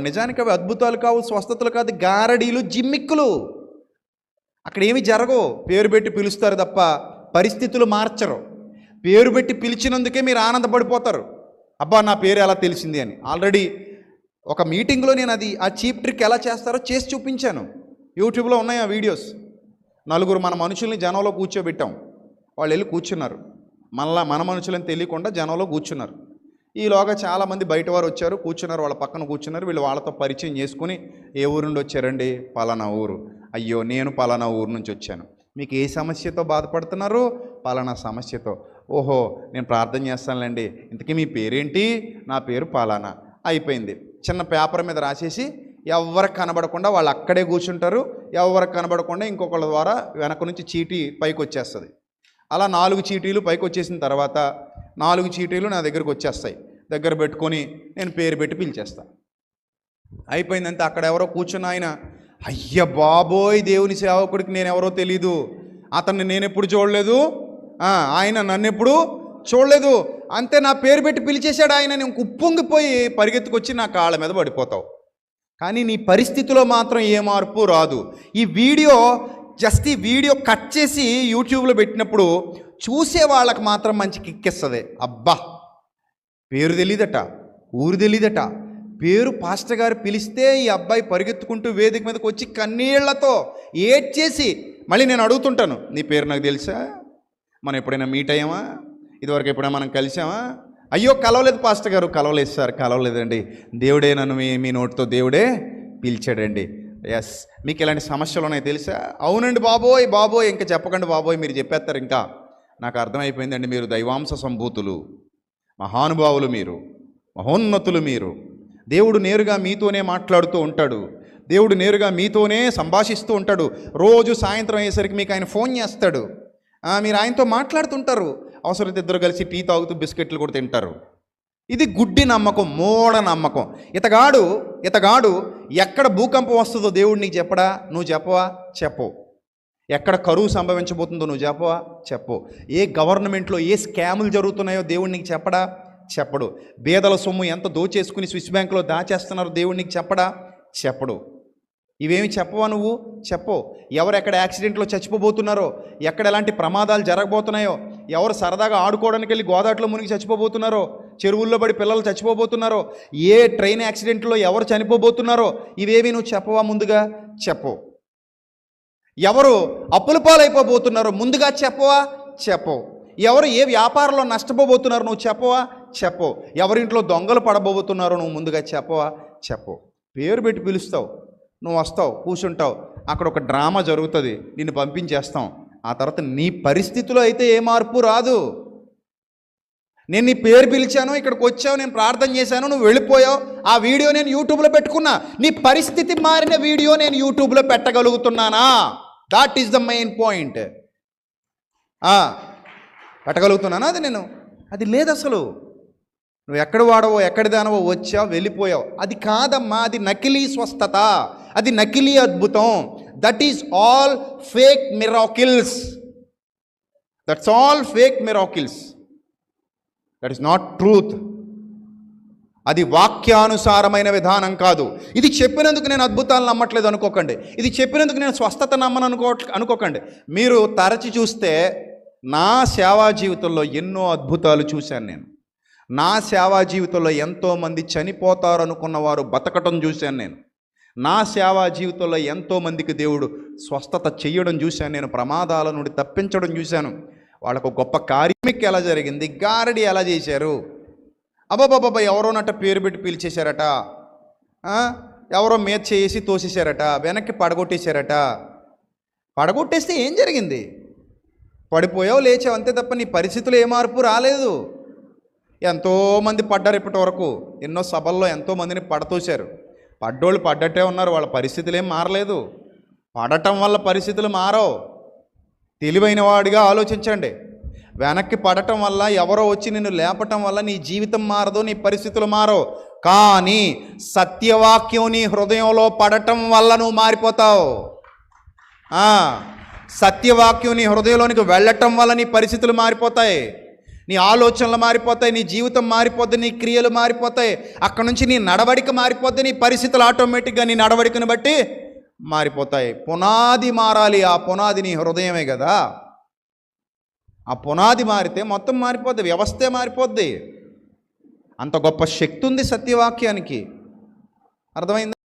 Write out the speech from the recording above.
నిజానికి అవి అద్భుతాలు కావు స్వస్థతలు కాదు గారడీలు జిమ్మిక్కులు. అక్కడ ఏమి జరగవు. పేరు పెట్టి పిలుస్తారు తప్ప పరిస్థితులు మార్చరు. పేరు పెట్టి పిలిచినందుకే మీరు ఆనందపడిపోతారు. అబ్బా నా పేరు ఎలా తెలిసింది అని. ఆల్రెడీ ఒక మీటింగ్లో నేను అది ఆ చీప్ ట్రిక్ ఎలా చేస్తారో చేసి చూపించాను. యూట్యూబ్లో ఉన్నాయి ఆ వీడియోస్. నలుగురు మన మనుషుల్ని జనంలో కూర్చోబెట్టాం. వాళ్ళు వెళ్ళి కూర్చున్నారు. మళ్ళా మన మనుషులని తెలియకుండా జనంలో కూర్చున్నారు. ఈలోగా చాలామంది బయట వారు వచ్చారు కూర్చున్నారు వాళ్ళ పక్కన కూర్చున్నారు వీళ్ళు వాళ్ళతో పరిచయం చేసుకుని ఏ ఊరు నుండి వచ్చారండి? పలానా ఊరు. అయ్యో నేను పలానా ఊరు నుంచి వచ్చాను. మీకు ఏ సమస్యతో బాధపడుతున్నారు? పలానా సమస్యతో. ఓహో నేను ప్రార్థన చేస్తానులేండి. ఇంతకీ మీ పేరేంటి? నా పేరు పలానా. అయిపోయింది. చిన్న పేపర్ మీద రాసేసి ఎవరికి కనబడకుండా వాళ్ళు అక్కడే కూర్చుంటారు. ఎవరికి కనబడకుండా ఇంకొకళ్ళ ద్వారా వెనక నుంచి చీటీ పైకి వచ్చేస్తుంది. అలా నాలుగు చీటీలు పైకి వచ్చేసిన తర్వాత నాలుగు చీటీలు నా దగ్గరకు వచ్చేస్తాయి. దగ్గర పెట్టుకొని నేను పేరు పెట్టి పిలిచేస్తా. అయిపోయిందంటే అక్కడ ఎవరో కూర్చున్న ఆయన అయ్య బాబోయ్ దేవుని సేవకుడికి నేను ఎవరో తెలీదు. అతన్ని నేను ఎప్పుడు చూడలేదు ఆయన నన్ను ఎప్పుడు చూడలేదు. అంతే నా పేరు పెట్టి పిలిచేశాడు ఆయన. నేను కుప్పొంగిపోయి పరిగెత్తుకొచ్చి నా కాళ్ళ మీద పడిపోతావు. కానీ నీ పరిస్థితిలో మాత్రం ఏ మార్పు రాదు. ఈ వీడియో జస్ట్ ఈ వీడియో కట్ చేసి యూట్యూబ్లో పెట్టినప్పుడు చూసే వాళ్ళకి మాత్రం మంచి కిక్కిస్తుంది. అబ్బా! పేరు తెలీదట ఊరు తెలీదట. పేరు పాస్టర్ గారు పిలిస్తే ఈ అబ్బాయి పరిగెత్తుకుంటూ వేదిక మీదకి వచ్చి కన్నీళ్ళతో ఏడ్చేసి మళ్ళీ నేను అడుగుతుంటాను నీ పేరు నాకు తెలుసా? మనం ఎప్పుడైనా మీట్ అయ్యామా? ఇదివరకు ఎప్పుడైనా మనం కలిసామా? అయ్యో కలవలేదు పాస్టర్ గారు. కలవలేదు సార్ కలవలేదండి. దేవుడే నన్ను మీ మీ నోటితో దేవుడే పిలిచాడండి. ఎస్ మీకు ఇలాంటి సమస్యలు ఉన్నాయి తెలుసా? అవునండి బాబోయ్ బాబోయ్ ఇంకా చెప్పకండి బాబోయ్ మీరు చెప్పేస్తారు ఇంకా. నాకు అర్థమైపోయిందండి మీరు దైవాంశ సంభూతులు. మహానుభావులు మీరు మహోన్నతులు మీరు. దేవుడు నేరుగా మీతోనే మాట్లాడుతూ ఉంటాడు. దేవుడు నేరుగా మీతోనే సంభాషిస్తూ ఉంటాడు. రోజు సాయంత్రం అయ్యేసరికి మీకు ఆయన ఫోన్ చేస్తాడు. మీరు ఆయనతో మాట్లాడుతుంటారు. అవసరమైతే ఇద్దరు కలిసి టీ తాగుతూ బిస్కెట్లు కూడా తింటారు. ఇది గుడ్డి నమ్మకం మూఢ నమ్మకం. ఇతగాడు ఇతగాడు ఎక్కడ భూకంపం వస్తుందో దేవుడు నీకు చెప్పడా? నువ్వు చెప్పవా? చెప్పవు. ఎక్కడ కరువు సంభవించబోతుందో నువ్వు చెప్పవా? చెప్పు. ఏ గవర్నమెంట్లో ఏ స్కాములు జరుగుతున్నాయో దేవుడు నీకు చెప్పడా? చెప్పడు. బేదల సొమ్ము ఎంత దోచేసుకుని స్విస్ బ్యాంకులో దాచేస్తున్నారో దేవుడు నీకు చెప్పడా? చెప్పడు. ఇవేమి చెప్పవా నువ్వు? చెప్పు. ఎవరు ఎక్కడ యాక్సిడెంట్లో చచ్చిపోబోతున్నారో ఎక్కడ ఎలాంటి ప్రమాదాలు జరగబోతున్నాయో ఎవరు సరదాగా ఆడుకోవడానికి వెళ్ళి గోదాట్లో మునిగి చచ్చిపోబోతున్నారో చెరువుల్లో పడి పిల్లలు చచ్చిపోబోతున్నారో ఏ ట్రైన్ యాక్సిడెంట్లో ఎవరు చనిపోబోతున్నారో ఇవేవి నువ్వు చెప్పవా ముందుగా? చెప్పు. ఎవరు అప్పుల పాలైపోబోతున్నారో ముందుగా చెప్పవా? చెప్పవు. ఎవరు ఏ వ్యాపారంలో నష్టపోబోతున్నారో నువ్వు చెప్పవా? చెప్పవు. ఎవరింట్లో దొంగలు పడబోతున్నారో నువ్వు ముందుగా చెప్పవా? చెప్పవు. పేరు పెట్టి పిలుస్తావు. నువ్వు వస్తావు కూర్చుంటావు అక్కడ ఒక డ్రామా జరుగుతుంది. నిన్ను పంపించేస్తాం. ఆ తర్వాత నీ పరిస్థితిలో అయితే ఏ మార్పు రాదు. నేను నీ పేరు పిలిచాను ఇక్కడికి వచ్చావు నేను ప్రార్థన చేశాను నువ్వు వెళ్ళిపోయావు. ఆ వీడియో నేను యూట్యూబ్లో పెట్టుకున్నా. నీ పరిస్థితి మారిన వీడియో నేను యూట్యూబ్లో పెట్టగలుగుతున్నానా? That is the main point పెట్టగలుగుతున్నానా అది నేను? అది లేదు అసలు. నువ్వు ఎక్కడ వాడవో ఎక్కడి దానవో వచ్చావు వెళ్ళిపోయావు. అది కాదమ్మా అది నకిలీ స్వస్థత. అది నకిలీ అద్భుతం. That is all fake miracles that's all fake miracles that is not truth అది వాక్యానుసారమైన విధానం కాదు. ఇది చెప్పినందుకు నేను అద్భుతాలు నమ్మట్లేదు అనుకోకండి. ఇది చెప్పినందుకు నేను స్వస్థత నమ్మను అనుకో అనుకోకండి. మీరు తరచి చూస్తే నా సేవా జీవితంలో ఎన్నో అద్భుతాలు చూశాను నేను. నా సేవా జీవితంలో ఎంతోమంది చనిపోతారు అనుకున్న వారు బతకటం చూశాను నేను. నా సేవా జీవితంలో ఎంతోమందికి దేవుడు స్వస్థత చేయడం చూశాను నేను ప్రమాదాల నుండి తప్పించడం చూశాను. వాళ్ళకు గొప్ప కార్యమిక్ ఎలా జరిగింది? గారడి ఎలా చేశారు? అబ్బాబాబా ఎవరో నట్ట పేరు పెట్టి పిలిచేశారట? ఎవరో మీద చేసి తోసేశారట? వెనక్కి పడగొట్టేశారట? పడగొట్టేస్తే ఏం జరిగింది? పడిపోయావు లేచావు అంతే తప్ప నీ పరిస్థితులు ఏ మార్పు రాలేదు. ఎంతోమంది పడ్డారు ఇప్పటి వరకు. ఎన్నో సభల్లో ఎంతోమందిని పడతోశారు. పడ్డోళ్ళు పడ్డట్టే ఉన్నారు వాళ్ళ పరిస్థితులు ఏం మారలేదు. పడటం వల్ల పరిస్థితులు మారవు. తెలివైన వాడిగా ఆలోచించండి. వెనక్కి పడటం వల్ల ఎవరో వచ్చి నిన్ను లేపటం వల్ల నీ జీవితం మారదో నీ పరిస్థితులు మారో. కానీ సత్యవాక్యం నీ హృదయంలో పడటం వల్ల నువ్వు మారిపోతావు. సత్యవాక్యం నీ హృదయంలోనికి వెళ్ళటం వల్ల నీ పరిస్థితులు మారిపోతాయి. నీ ఆలోచనలు మారిపోతాయి నీ జీవితం మారిపోద్ది నీ క్రియలు మారిపోతాయి. అక్కడ నుంచి నీ నడవడిక మారిపోద్ది నీ పరిస్థితులు ఆటోమేటిక్గా నీ నడవడికను బట్టి మారిపోతాయి. పునాది మారాలి ఆ పునాది నీ హృదయమే కదా. ఆ పునాది మారితే మొత్తం మారిపోద్ది వ్యవస్థే మారిపోద్ది. అంత గొప్ప శక్తి ఉంది సత్యవాక్యానికి. అర్థమైంది?